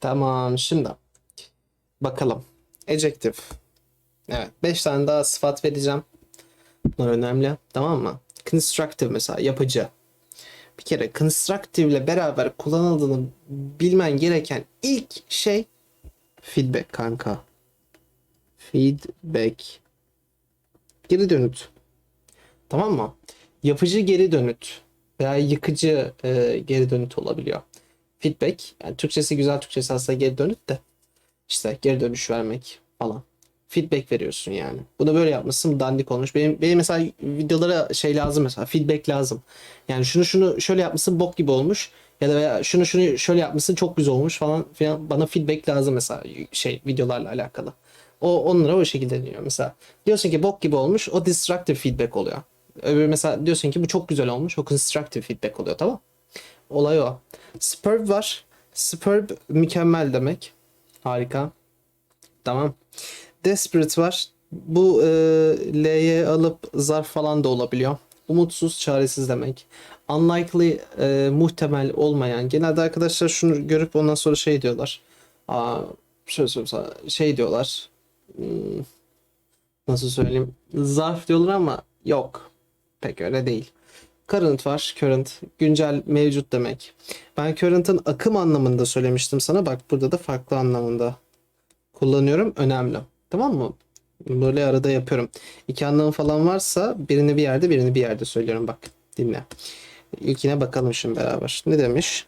Tamam şimdi bakalım. Adjective. Evet 5 tane daha sıfat vereceğim. Bunlar önemli. Tamam mı? Constructive mesela yapıcı. Bir kere constructive ile beraber kullanıldığını bilmen gereken ilk şey feedback kanka. Feedback. Geri dönüt. Tamam mı? Yapıcı geri dönüt veya yıkıcı e, geri dönüt olabiliyor. Feedback. Yani Türkçesi güzel Türkçesi aslında geri dönüt de işte geri dönüş vermek falan. Feedback veriyorsun yani. Bunu böyle yapmışsın dandik olmuş. Benim, benim mesela videolara şey lazım mesela feedback lazım. Yani şunu şunu şöyle yapmışsın bok gibi olmuş. Ya da veya şunu şunu şöyle yapmışsın çok güzel olmuş falan filan. Bana feedback lazım mesela şey videolarla alakalı. O onlara o şekilde deniyor mesela. Diyorsun ki bok gibi olmuş o destructive feedback oluyor. Öbür mesela diyorsun ki bu çok güzel olmuş o constructive feedback oluyor tamam. Olay o. Superb var. Superb mükemmel demek. Harika. Tamam. Desperate var. Bu e, L'ye alıp zarf falan da olabiliyor. Umutsuz, çaresiz demek. Unlikely, e, muhtemel olmayan. Genelde arkadaşlar şunu görüp ondan sonra şey diyorlar. Aa, şöyle söyleyeyim sana, şey diyorlar. Hmm, nasıl söyleyeyim? Zarf diyorlar ama yok. Pek öyle değil. Current var. Current. Güncel, mevcut demek. Ben current'ın akım anlamında söylemiştim sana. Bak burada da farklı anlamında kullanıyorum. Önemli. Tamam mı? Böyle arada yapıyorum. İki anlamı falan varsa birini bir yerde birini bir yerde söylüyorum. Bak dinle. İlkine bakalım şimdi beraber. Ne demiş?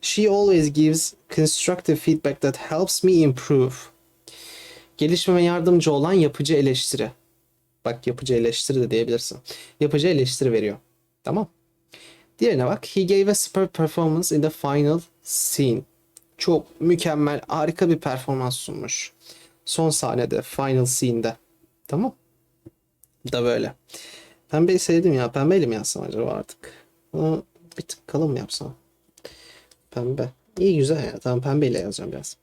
She always gives constructive feedback that helps me improve. Gelişmeme yardımcı olan yapıcı eleştiri. Bak yapıcı eleştiri de diyebilirsin. Yapıcı eleştiri veriyor. Tamam. Diğerine bak. He gave a superb performance in the final scene. Çok mükemmel, harika bir performans sunmuş. Son sahnede, final scene'de. Tamam. Bu da böyle. Pembeyi sevdim ya. Pembeyle mi yazsam acaba artık? Bunu bir tık kalın mı yapsam? Pembe. İyi güzel ya. Tamam pembeyle yazacağım biraz.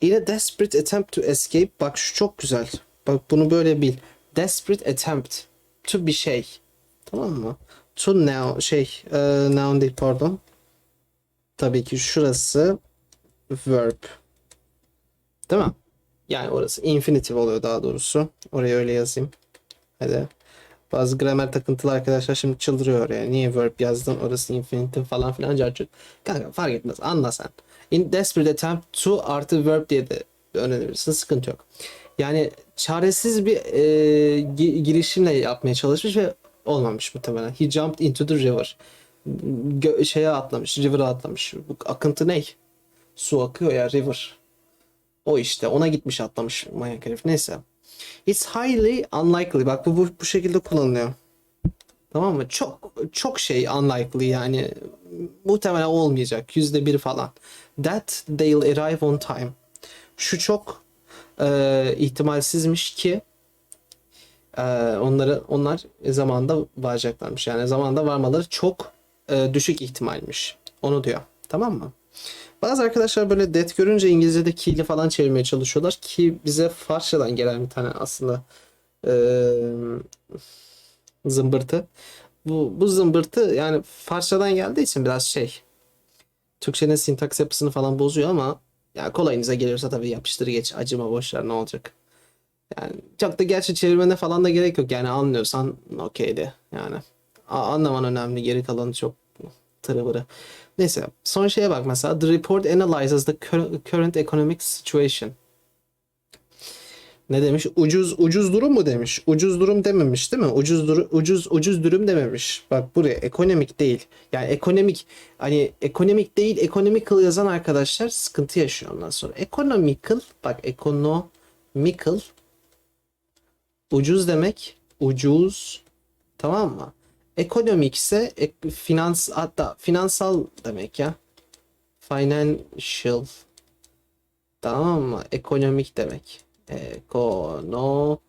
In a desperate attempt to escape. Bak şu çok güzel. Bak bunu böyle bil. Desperate attempt. To bir şey. Tamam mı? To now şey e, noun değil pardon. Tabii ki şurası verb. Değil mi? Yani orası infinitive oluyor daha doğrusu. Oraya öyle yazayım. Hadi. Bazı gramer takıntılı arkadaşlar şimdi çıldırıyor oraya. Niye verb yazdın? Orası infinitive falan filan carcut. Kanka fark etmez. Anla sen. In desperate attempt to artı verb diye de öğrenebilirsin. Sıkıntı yok. Yani çaresiz bir e, gi- girişimle yapmaya çalışmış ve olmamış muhtemelen. He jumped into the river. Gö- şeye atlamış. River'a atlamış. Bu akıntı ne? Su akıyor ya river. O işte ona gitmiş atlamış manyak herif. Neyse. It's highly unlikely. Bak bu, bu, bu şekilde kullanılıyor. Tamam mı? Çok çok şey unlikely yani muhtemelen olmayacak. Yüzde bir falan. That they'll arrive on time. Şu çok e, ihtimalsizmiş ki e, onları onlar zamanda varacaklarmış. Yani zamanda varmaları çok e, düşük ihtimalmiş. Onu diyor. Tamam mı? Bazı arkadaşlar böyle det görünce İngilizce'de ki'li falan çevirmeye çalışıyorlar ki bize Farsçadan gelen bir tane aslında eee, zımbırtı. Bu, bu zımbırtı yani Farsçadan geldiği için biraz şey Türkçenin sintaks yapısını falan bozuyor ama ya kolayınıza geliyorsa tabii yapıştır geç acıma boşver ne olacak. Yani çok da gerçi çevirmene falan da gerek yok yani anlıyorsan okeydi yani. Anlaman önemli geri kalanı çok tırıvırı. Neyse son şeye bak mesela the report analyzes the cur- current economic situation. Ne demiş? Ucuz ucuz durum mu demiş? Ucuz durum dememiş değil mi? Ucuz duru, ucuz ucuz durum dememiş. Bak buraya ekonomik değil. Yani ekonomik hani ekonomik değil economical yazan arkadaşlar sıkıntı yaşıyor ondan sonra. Economical bak economical ucuz demek ucuz tamam mı? Ekonomik ise ek- finans hatta finansal demek ya. Financial. Tamam mı? Ekonomik demek. Ekonomiyle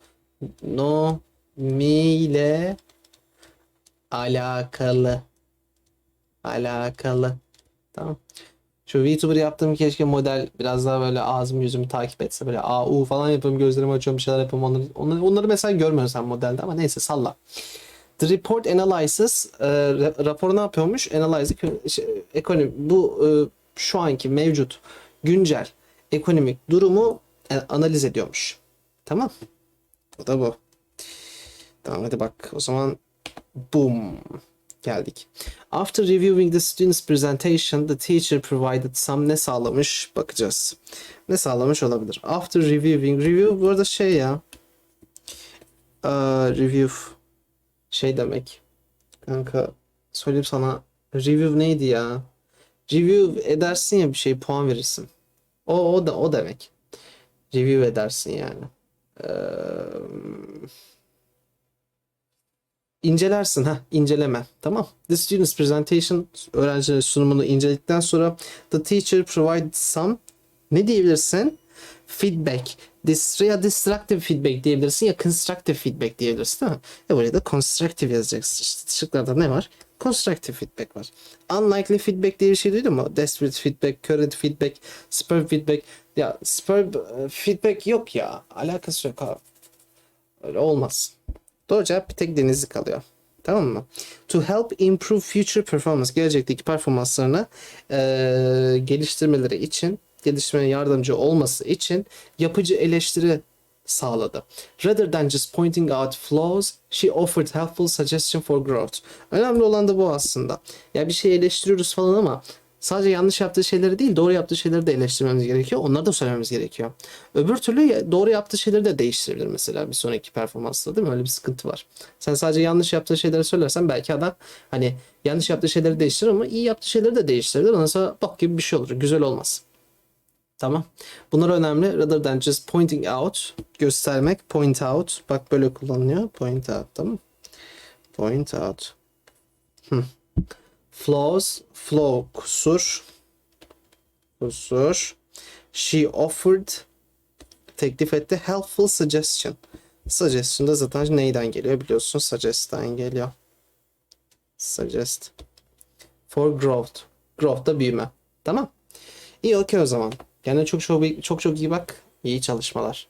alakalı. Alakalı. Tamam. Şu VTuber yaptığım keşke model biraz daha böyle ağzımı yüzümü takip etse. Böyle AU falan yapıyorum gözlerimi açıyorum bir şeyler yapıyorum. Onları, onları, onları mesela görmüyorsun sen modelde ama neyse salla. The report analyzes e, ra- raporu ne yapıyormuş? Analyze şey, ekonomi bu e, şu anki mevcut güncel ekonomik durumu e, analiz ediyormuş. Tamam. O da bu. Tamam hadi bak o zaman boom geldik. After reviewing the student's presentation, the teacher provided some ne sağlamış bakacağız. Ne sağlamış olabilir? After reviewing, review bu arada şey ya. Aa, review şey demek. Kanka söyleyeyim sana review neydi ya? Review edersin ya bir şey puan verirsin. O o da o demek. Review edersin yani. Ee, incelersin ha inceleme tamam the student's presentation öğrencinin sunumunu inceledikten sonra the teacher provided some ne diyebilirsin feedback Dis ya destructive feedback diyebilirsin ya constructive feedback diyebilirsin değil mi? E buraya da constructive yazacaksın. İşte şıklarda ne var? Constructive feedback var. Unlikely feedback diye bir şey duydun mu? Desperate feedback, current feedback, superb feedback. Ya superb e, feedback yok ya. Alakası yok abi. Öyle olmaz. Doğru cevap bir tek denizli kalıyor. Tamam mı? To help improve future performance. Gelecekteki performanslarını eee, geliştirmeleri için, geliştirmeye yardımcı olması için yapıcı eleştiri sağladı. Rather than just pointing out flaws, she offered helpful suggestion for growth. Önemli olan da bu aslında. Ya bir şey eleştiriyoruz falan ama sadece yanlış yaptığı şeyleri değil, doğru yaptığı şeyleri de eleştirmemiz gerekiyor. Onları da söylememiz gerekiyor. Öbür türlü doğru yaptığı şeyleri de değiştirebilir mesela bir sonraki performansta değil mi? Öyle bir sıkıntı var. Sen sadece yanlış yaptığı şeyleri söylersen belki adam hani yanlış yaptığı şeyleri değiştirir ama iyi yaptığı şeyleri de değiştirebilir. Ondan sonra bak gibi bir şey olur. Güzel olmaz. Tamam. Bunlar önemli. Rather than just pointing out. Göstermek. Point out. Bak böyle kullanılıyor. Point out. Tamam. Point out. Hı. Flaws. Flow. Kusur. Kusur. She offered. Teklif etti. Helpful suggestion. Suggestion da zaten neyden geliyor biliyorsun. Suggest'ten geliyor. Suggest. For growth. Growth da büyüme. Tamam. İyi okey o zaman. Kendine çok çok çok çok iyi bak. İyi çalışmalar.